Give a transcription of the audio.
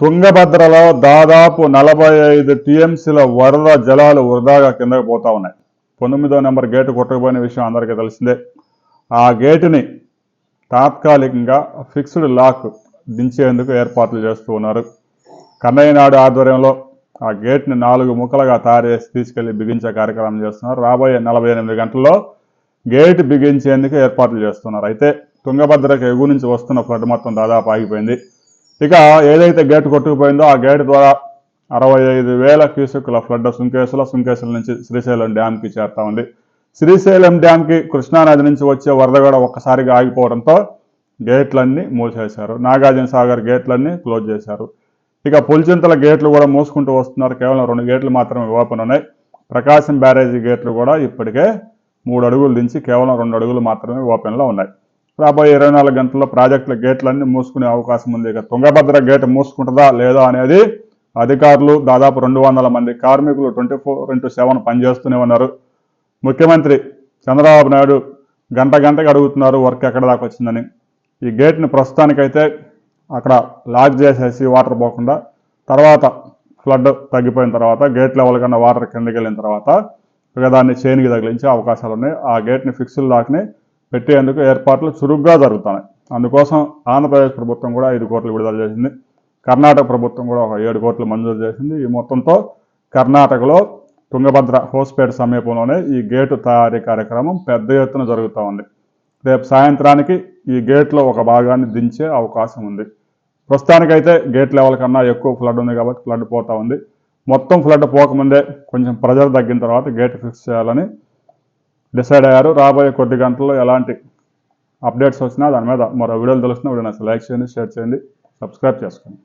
తుంగభద్రలో దాదాపు నలభై ఐదు టీఎంసీల వరద జలాలు వృధాగా కిందకు పోతా ఉన్నాయి. పంతొమ్మిదో నెంబర్ గేటు కొట్టకపోయిన విషయం అందరికీ తెలిసిందే. ఆ గేటుని తాత్కాలికంగా ఫిక్స్డ్ లాక్ దించేందుకు ఏర్పాట్లు చేస్తూ ఉన్నారు. కన్నయ్యనాడు ఆధ్వర్యంలో ఆ గేట్ని నాలుగు ముక్కలుగా తయారు చేసి తీసుకెళ్ళి బిగించే కార్యక్రమం చేస్తున్నారు. రాబోయే నలభై ఎనిమిది గంటల్లో గేట్ బిగించేందుకు ఏర్పాట్లు చేస్తున్నారు. అయితే తుంగభద్రకు ఎగువ నుంచి వస్తున్న ఫ్లడ్ మొత్తం దాదాపు ఆగిపోయింది. ఇక ఏదైతే గేట్ కొట్టుకుపోయిందో ఆ గేట్ ద్వారా అరవై ఐదు వేల క్యూసెక్కుల ఫ్లడ్ సుంకేసుల సుంకేసుల నుంచి శ్రీశైలం డ్యాంకి చేరుతా ఉంది. శ్రీశైలం డ్యాంకి కృష్ణానది నుంచి వచ్చే వరద కూడా ఒక్కసారిగా ఆగిపోవడంతో గేట్లన్నీ మూసేశారు. నాగార్జున సాగర్ గేట్లన్నీ క్లోజ్ చేశారు. ఇక పులిచింతల గేట్లు కూడా మూసుకుంటూ వస్తున్నారు. కేవలం రెండు గేట్లు మాత్రమే ఓపెన్ ఉన్నాయి. ప్రకాశం బ్యారేజీ గేట్లు కూడా ఇప్పటికే మూడు అడుగులు దించి కేవలం రెండు అడుగులు మాత్రమే ఓపెన్లో ఉన్నాయి. రాబోయే ఇరవై నాలుగు గంటల్లో ప్రాజెక్టుల గేట్లన్నీ మూసుకునే అవకాశం ఉంది. ఇక తుంగభద్ర గేట్ మూసుకుంటుందా లేదా అనేది అధికారులు దాదాపు రెండు వందల మంది కార్మికులు ట్వంటీ ఫోర్ ఇంటూ సెవెన్ పనిచేస్తూనే ఉన్నారు. ముఖ్యమంత్రి చంద్రబాబు నాయుడు గంట గంటకి అడుగుతున్నారు వర్క్ ఎక్కడ దాకా వచ్చిందని. ఈ గేట్ని ప్రస్తుతానికైతే అక్కడ లాక్ చేసేసి వాటర్ పోకుండా తర్వాత ఫ్లడ్ తగ్గిపోయిన తర్వాత గేట్ లెవెల్ కన్నా వాటర్ కిందకి వెళ్ళిన తర్వాత ఇక దాన్ని చైన్కి తగిలించే అవకాశాలు ఉన్నాయి. ఆ గేట్ని ఫిక్స్డ్ లాక్ని పెట్టేందుకు ఏర్పాట్లు చురుగ్గా జరుగుతున్నాయి. అందుకోసం ఆంధ్రప్రదేశ్ ప్రభుత్వం కూడా ఐదు కోట్లు విడుదల చేసింది. కర్ణాటక ప్రభుత్వం కూడా ఒక ఏడు కోట్లు మంజూరు చేసింది. ఈ మొత్తంతో కర్ణాటకలో తుంగభద్ర హోస్పేట్ సమీపంలోనే ఈ గేటు తయారీ కార్యక్రమం పెద్ద ఎత్తున జరుగుతూ ఉంది. రేపు సాయంత్రానికి ఈ గేట్లో ఒక భాగాన్ని దించే అవకాశం ఉంది. ప్రస్తుతానికైతే గేట్ లెవెల్ కన్నా ఎక్కువ ఫ్లడ్ ఉంది కాబట్టి ఫ్లడ్ పోతా ఉంది. మొత్తం ఫ్లడ్ పోకముందే కొంచెం ప్రెజర్ తగ్గిన తర్వాత గేట్ ఫిక్స్ చేయాలని డిసైడ్ అయ్యారు. రాబోయే కొద్ది గంటల్లో ఎలాంటి అప్డేట్స్ వచ్చినా దాని మీద మరో వీడియోలు తెలుస్తున్నా వీడియో లైక్ చేయండి షేర్ చేయండి సబ్స్క్రైబ్ చేసుకోండి.